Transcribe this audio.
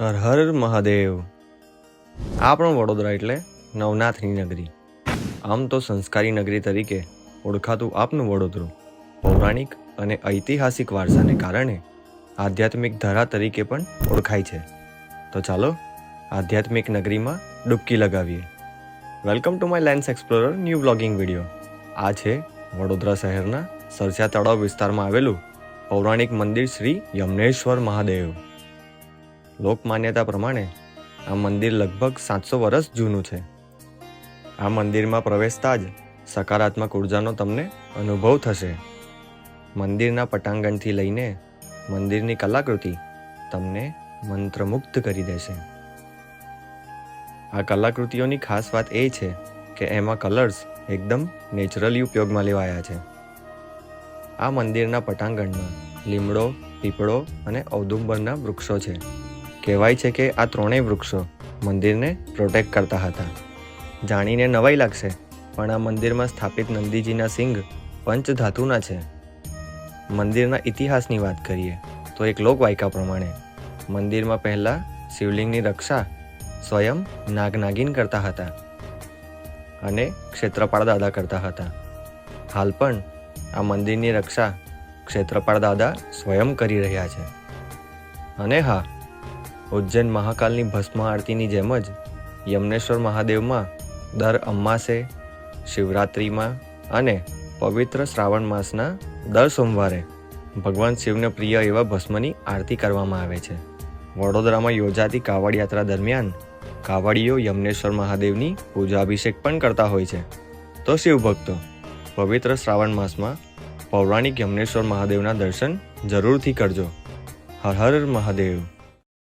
હર હર મહાદેવ. આપણો વડોદરા એટલે નવનાથની નગરી. આમ તો સંસ્કારી નગરી તરીકે ઓળખાતું આપનું વડોદરું. પૌરાણિક અને ઐતિહાસિક વારસાને કારણે આધ્યાત્મિક ધરા તરીકે પણ ઓળખાય છે. તો ચાલો આધ્યાત્મિક નગરીમાં ડૂબકી લગાવીએ. Welcome to my lens explorer new blogging video. આ છે વડોદરા શહેરના સરસા તળાવ વિસ્તારમાં આવેલું પૌરાણિક મંદિર શ્રી યમનેશ્વર મહાદેવ. લોક માન્યતા પ્રમાણે આ મંદિર લગભગ સાતસો વર્ષ જૂનું છે. આ મંદિરમાં પ્રવેશતા જ સકારાત્મક ઉર્જાનો તમને અનુભવ થશે. મંદિરના પટાંગણથી લઈને મંદિરની કલાકૃતિ તમને મંત્રમુગ્ધ કરી દેશે. આ કલાકૃતિઓની ખાસ વાત એ છે કે એમાં કલર્સ એકદમ નેચરલી ઉપયોગમાં લેવાયા છે. આ મંદિરના પટાંગણમાં લીમડો, પીપળો અને ઔદુંબરના વૃક્ષો છે. કહેવાય છે કે આ ત્રણેય વૃક્ષો મંદિરને પ્રોટેક્ટ કરતા હતા. જાણીને નવાઈ લાગશે, પણ આ મંદિરમાં સ્થાપિત નંદીજીના સિંગ પંચધાતુના છે. મંદિરના ઇતિહાસની વાત કરીએ, તો એક લોકવાયકા પ્રમાણે, મંદિરમાં પહેલાં શિવલિંગની રક્ષા સ્વયં નાગનાગીન કરતા હતા અને ક્ષેત્રપાળ દાદા કરતા હતા. હાલ પણ આ મંદિરની રક્ષા ક્ષેત્રપાળ દાદા સ્વયં કરી રહ્યા છે. અને હા ઉજ્જૈન મહાકાલની ભસ્મ આરતીની જેમ જ યમનેશ્વર મહાદેવમાં દર અમાસે, શિવરાત્રિમાં અને પવિત્ર શ્રાવણ માસના દર સોમવારે ભગવાન શિવને પ્રિય એવા ભસ્મની આરતી કરવામાં આવે છે. વડોદરામાં યોજાતી કાવડ યાત્રા દરમિયાન કાવડીઓ યમનેશ્વર મહાદેવની પૂજા અભિષેક પણ કરતા હોય છે. તો શિવભક્તો પવિત્ર શ્રાવણ માસમાં પૌરાણિક યમનેશ્વર મહાદેવના દર્શન જરૂરથી કરજો. હર હર મહાદેવ.